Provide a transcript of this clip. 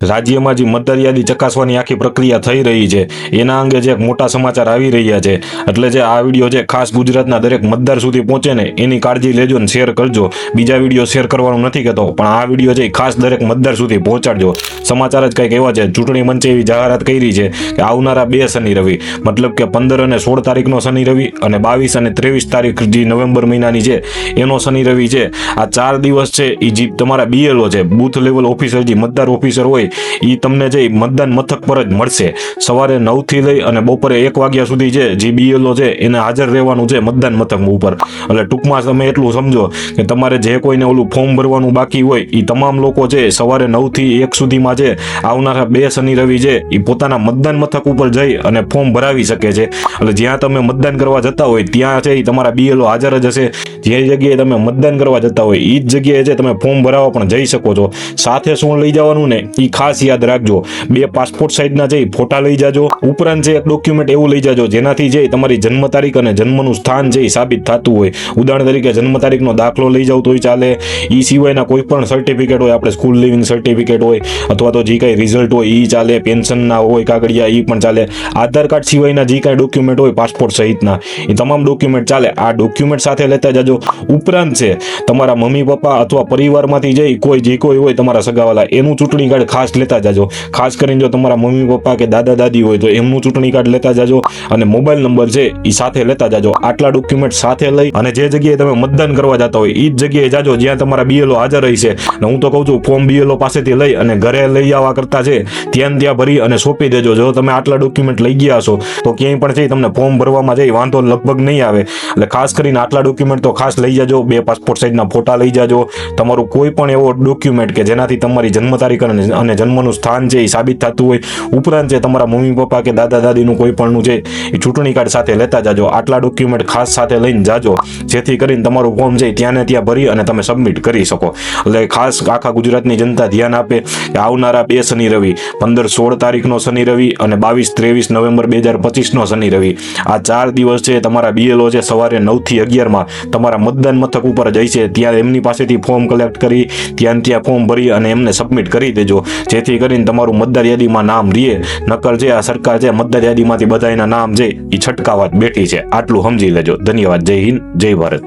રાજ્યમાં જે મતદાર યાદી ચકાસવાની આખી પ્રક્રિયા થઈ રહી છે, એના અંગે જે મોટા સમાચાર આવી રહ્યા છે, એટલે જે આ વીડિયો છે, ખાસ ગુજરાતના દરેક મતદાર સુધી પહોંચે ને, એની કાળજી લેજો ને શેર કરજો. બીજા વીડિયો શેર કરવાનું નથી કહેતો, પણ આ વીડિયો એ ખાસ દરેક મતદાર સુધી પહોંચાડજો. સમાચાર જ કંઈક એવા છે, ચૂંટણી પંચે એવી જાહેરાત કરી છે કે આવનારા બે શનિ રવિ, મતલબ કે પંદર અને સોળ તારીખનો શનિ રવિ અને બાવીસ અને ત્રેવીસ તારીખ જે નવેમ્બર મહિનાની છે, એનો શનિ રવિ છે. આ ચાર દિવસ છે એ જે તમારા બીએલઓ છે, બૂથ લેવલ ઓફિસર જે મતદાર ઓફિસર હોય એ તમને જે મતદાન મથક પર જ મળશે. સવારે નવથી લઈ અને બપોરે એક વાગ્યા સુધી છે જે બીએલઓ છે, એને હાજર રહેવાનું છે મતદાન મથક ઉપર. એટલે ટૂંકમાં તમે એટલું સમજો કે તમારે જે કોઈને ઓલું ફોર્મ ભરવાનું બાકી હોય એ તમામ લોકો છે સવારે નવથી એક સુધીમાં છે આવનારા બે શનિ રવિ છે એ પોતાના મતદાન મથક ઉપર જઈ અને ફોર્મ ભરાવી શકે છે. એટલે જ્યાં તમે મતદાન કરવા જતા હોય, ત્યાં છે એ તમારા બીએલઓ હાજર જ હશે. જે જગ્યાએ તમે મતદાન કરવા જતા હોય એ જ જગ્યાએ છે તમે ફોર્મ ભરાવવા પણ જઈ શકો છો. સાથે શું લઈ જવાનું ને એ ખાસ યાદ રાખજો. બે પાસપોર્ટ સાઇઝના છે ફોટા લઈ જાજો. ઉપરાંત છે એક ડોક્યુમેન્ટ એવું લઈ જાજો, જેનાથી જે તમારી જન્મ તારીખ અને જન્મનું સ્થાન છે એ સાબિત થતું હોય. ઉદાહરણ તરીકે જન્મ તારીખનો દાખલો લઈ જાવ તોય ચાલે. એ સિવાયના કોઈ પણ સર્ટિફિકેટ હોય, આપણે સ્કૂલ લિવિંગ સર્ટિફિકેટ હોય, અથવા તો જે કાંઈ રિઝલ્ટ હોય એ ચાલે. પેન્શનના હોય, કાગળિયા એ પણ ચાલે. આધાર કાર્ડ સિવાયના જે કાંઈ ડોક્યુમેન્ટ હોય, પાસપોર્ટ સહિતના, એ તમામ ડોક્યુમેન્ટ ચાલે. આ ડોક્યુમેન્ટ સાથે લેતા જાજો. ઉપરાંત છે, તમારા મમ્મી, પપ્પા અથવા પરિવારમાંથી જઈ કોઈ, જે કોઈ હોય તમારા સગાવાલા, એનું ચૂંટણી કાર્ડ ખાસ લેતા જાજો. ખાસ કરીને જો તમારા મમ્મી, પપ્પા કે દાદા, દાદી હોય તો એમનું ચૂંટણી કાર્ડ લેતા જાજો અને મોબાઈલ નંબર છે એ સાથે લેતા જાજો. આટલા ડોક્યુમેન્ટ સાથે લઈ અને જે જગ્યાએ તમે મતદાન કરવા જતા હોય એ જ જગ્યાએ જાજો જ્યાં તમારા બીએલઓ હાજર રહી છે હું તો કહું છું ફોર્મ બીએલઓ પાસેથી લઈ અને ઘરે લઈ આવવા કરતા છે, ત્યાં ત્યાં ભરી અને સોંપી દેજો. જો તમે આટલા ડોક્યુમેન્ટ લઈ ગયા છો તો ક્યાંય પણ છે તમને ફોર્મ ભરવામાં જઈ વાંધો લગભગ નહીં આવે. એટલે ખાસ કરીને આટલા ડોક્યુમેન્ટ તો ખાસ લઈ જાજો, બે પાસપોર્ટ સાઇઝના ફોટા લઈ જાજો. તમારું કોઈ પણ એવો ડોક્યુમેન્ટ કે જેનાથી તમારી જન્મ તારીખ અને અને જન્મનું સ્થાન છે એ સાબિત થતું હોય, ઉપરાંત છે તમારા મમ્મી પપ્પા કે દાદા દાદીનું કોઈ પણનું છે, એ ચૂંટણી કાર્ડ સાથે લેતા જાજો. આટલા ડોક્યુમેન્ટ ખાસ સાથે લઈને જાજો, જેથી કરીને તમારું ફોર્મ છે ત્યાંને ત્યાં ભરી અને તમે સબમિટ કરી શકો. એટલે ખાસ આખા ગુજરાતની જનતા ધ્યાન આપે કે આવનારા બે શનિ રવિ, પંદર સોળ તારીખનો શનિ રવિ અને બાવીસ ત્રેવીસ નવેમ્બર બે હજાર પચીસનો શનિ રવિ. આ ચાર દિવસ છે તમારા બીએલઓ છે સવારે નવથી અગિયારમાં. તમારા મતદાન મથક ઉપર જાય છે. ત્યાં એમની પાસેથી ફોર્મ કલેક્ટ કરી, ત્યાં ત્યાં ફોર્મ ભરી અને એમને સબમિટ કરી દેજો. જેથી કરીને તમારું મતદાર યાદીમાં નામ રહે નકર જે આ સરકાર છે, મતદાર યાદીમાંથી બધા એના નામ છે એ છટકાવા બેઠી છે. આટલું સમજી લેજો. ધન્યવાદ. જય હિન્દ. જય ભારત.